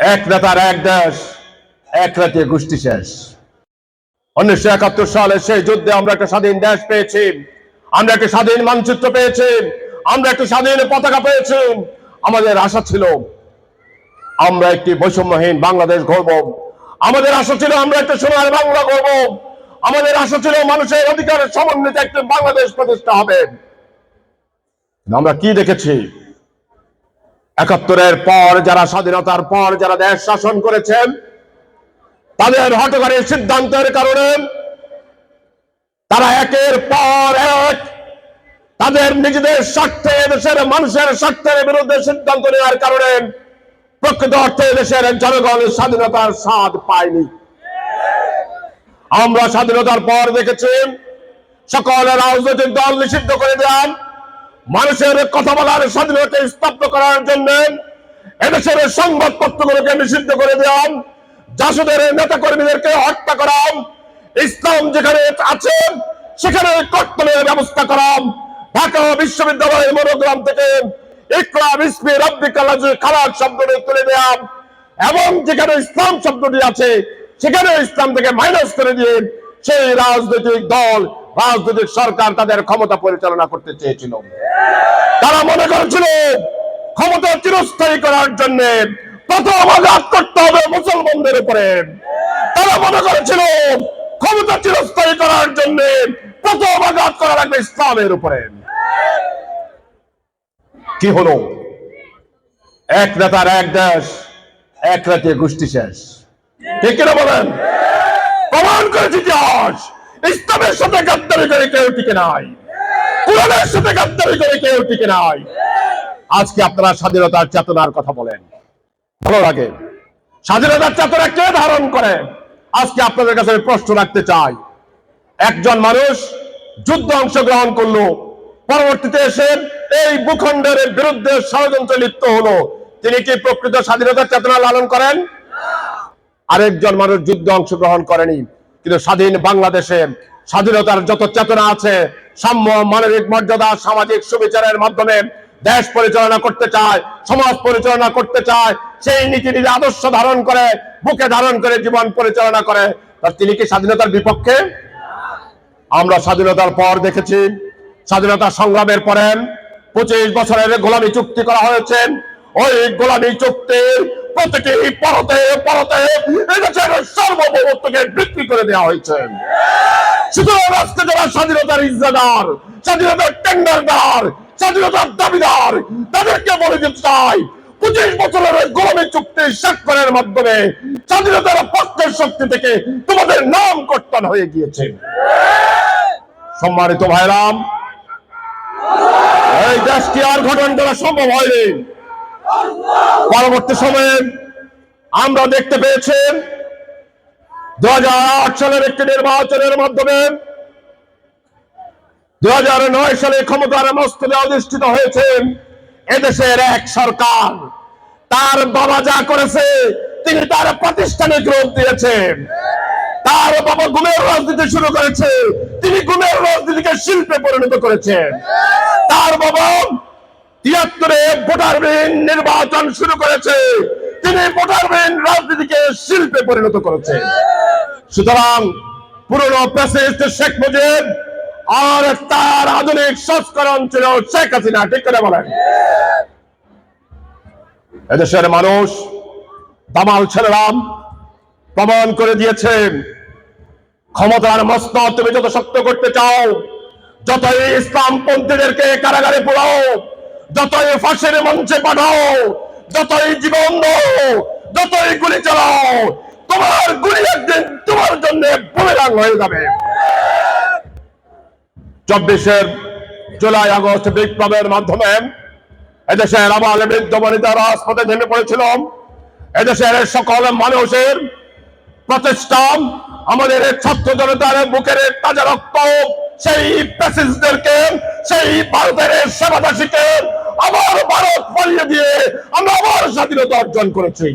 এক নেতার এক দেশ, এক রাতে গোষ্ঠী শেষ। উনিশশো একাত্তর সালে সেই যুদ্ধে আমরা একটা স্বাধীন দেশ পেয়েছি, আমরা একটা স্বাধীন মানচিত্র পেয়েছি, আমরা একটা স্বাধীন পতাকা পেয়েছি। আমাদের আশা ছিল, আমরা একটি বৈষম্যহীন বাংলাদেশ গর্ব আমাদের আশা ছিল, আমরা একটা সোনার বাংলা গর্ব আমাদের আশা ছিল, মানুষের অধিকারের সমন্বিত একটি বাংলাদেশ প্রতিষ্ঠা হবে। আমরা কি দেখেছি? একাত্তরের পর যারা স্বাধীনতার পর যারা দেশ শাসন করেছেন, তাদের হটকারী সিদ্ধান্তের কারণে তারা একের পর এক তাদের নিজেদের স্বার্থে দেশের মানুষের স্বার্থের বিরুদ্ধে সিদ্ধান্ত নেওয়ার কারণে প্রকৃত অর্থে দেশের জনগণ স্বাধীনতার স্বাদ পায়নি। আমরা স্বাধীনতার পর দেখেছি সকল রাজনৈতিক দল নিষিদ্ধ করে দেন। মানুষের কথা বলার স্বাধীনতা স্তব্ধ করার জন্য এদেশের সংবাদপত্রগুলোকে নিষিদ্ধ করে দেন জাসদের নেতা কর্মীদেরকে হত্যা করাম। ইসলাম যেখানে আছে, সেখানে কর্তনের ব্যবস্থা করাম। ঢাকা বিশ্ববিদ্যালয়ের মনোগ্রাম থেকে ইকরা বিসমি রব্বিকাল খারাপ শব্দটি তুলে দেওয়া এবং যেখানে ইসলাম শব্দটি আছে, সেখানে ইসলাম থেকে মাইনাস করে দিয়ে সেই রাজনৈতিক দল রাজনৈতিক সরকার তাদের ক্ষমতা পরিচালনা করতে চেয়েছিল। তারা মনে করেছিল, ক্ষমতা চিরস্থায়ী করার জন্য প্রথম আঘাত করতে হবে মুসলমানদের উপরে। তারা মনে করেছিল, ক্ষমতা চিরস্থায়ী করার জন্য প্রথম আঘাত করা লাগবে ইসলামের উপরে। কি হলো? এক নেতার এক দেশ, এক রাতে গোষ্ঠী শেষ। ঠিক কিনা বলেন? প্রমাণ করেছে ইতিহাস। ইসলামের সাথে গাদ্দারি করে কেউ টিকে নাই। কোরআনের সাথে গাদ্দারি করে কেউ টিকে নাই। আজকে আপনারা স্বাধীনতার চেতনার কথা বলেন। ভালো লাগে। স্বাধীনতার চেতনা কে ধারণ করে? আজকে আপনাদের কাছে আমি প্রশ্ন রাখতে চাই। একজন মানুষ যুদ্ধ অংশগ্রহণ করল, পরবর্তীতে এসে এই ভূখণ্ডের বিরুদ্ধে ষড়যন্ত্র লিপ্ত হলো। তিনি কি প্রকৃত স্বাধীনতার চেতনা লালন করেন? আরেকজন মানুষ যুদ্ধে অংশগ্রহণ করেনি কিন্তু স্বাধীন বাংলাদেশে স্বাধীনতার যত চেতনা আছে, সাম্য, মানবিক মর্যাদা, সামাজিক সুবিচারের মাধ্যমে দেশ পরিচালনা করতে চায়, সমাজ পরিচালনা করতে চায়, সেই নীতি নীতি আদর্শ ধারণ করে, বুকে ধারণ করে জীবন পরিচালনা করে তিনি কি স্বাধীনতার বিপক্ষে? আমরা স্বাধীনতার পর দেখেছি, স্বাধীনতা সংগ্রামের পরে পঁচিশ বছরের গোলামী চুক্তি করা হয়েছে, ওই গোলামী চুক্তির প্রতিটি পরতে পরতে এদেশের সার্বভৌমত্বকে করে দেওয়া হয়েছে। সুতরাং আজকে যারা স্বাধীনতার স্বাধীনতার টেন্ডারদার, স্বাধীনতার দাবিদার, তাদেরকে বলে দিতে চাই, পঁচিশ বছরের চুক্তি স্বাক্ষরের মাধ্যমে স্বাধীনতার পক্ষের শক্তি থেকে তোমাদের নাম কর্তন হয়ে গিয়েছে। সম্মানিত ভাইরাম, এই দেশটি আর গঠন করা সম্ভব হয়নি? পরবর্তী সময়ে আমরা দেখতে পেয়েছি দু সালের একটি নির্বাচনের মাধ্যমে দু সালে ক্ষমতার মস্তদে অধিষ্ঠিত হয়েছে এদেশের এক সরকার। তার বাবা যা করেছে, তিনি তার প্রাতিষ্ঠানিক রূপ দিয়েছেন তার বাবা গুমের রাজনীতি শুরু করেছে, তিনি গুমের রাজনীতিকে শিল্পে পরিণত করেছেন তার বাবা তিয়াত্তরে ভোটারবিহীন নির্বাচন শুরু করেছে। তিনি ভোটারবিহীন রাজনীতিকে শিল্পে পরিণত করেছেন সুতরাং পুরনো প্রেসিডেন্ট শেখ মুজিব আর তার আধুনিক সংস্করণ ছিল শেখ হাসিনা, ঠিক করে বলেন। এদেশের মানুষ দামাল ছেলেরাম প্রমাণ করে দিয়েছেন ক্ষমতার মস্ত তুমি যত শক্ত করতে চাও, যতই ইসলাম পন্থীদেরকে কারাগারে পোড়াও যতই ফাঁসের মঞ্চে পাঠাও, যতই জীবন দাও, যতই গুলি চালাও, তোমার গুলি একদিন তোমার জন্য বুমেরাং হয়ে যাবে। চব্বিশের জুলাই, আগস্ট বিপ্লবের মাধ্যমে এদেশের আবার বৃদ্ধ বনিতা রাজপথে নেমে পড়েছিল এদেশের সকল মানুষের প্রচেষ্টা, আমাদের ছাত্র জনতার বুকের তাজা রক্ত, সেই প্যাসেজদেরকে সেই ভারতের সেবাদাসীকে আবার ভারত পালিয়ে দিয়ে আমরা আবার স্বাধীনতা অর্জন করেছি।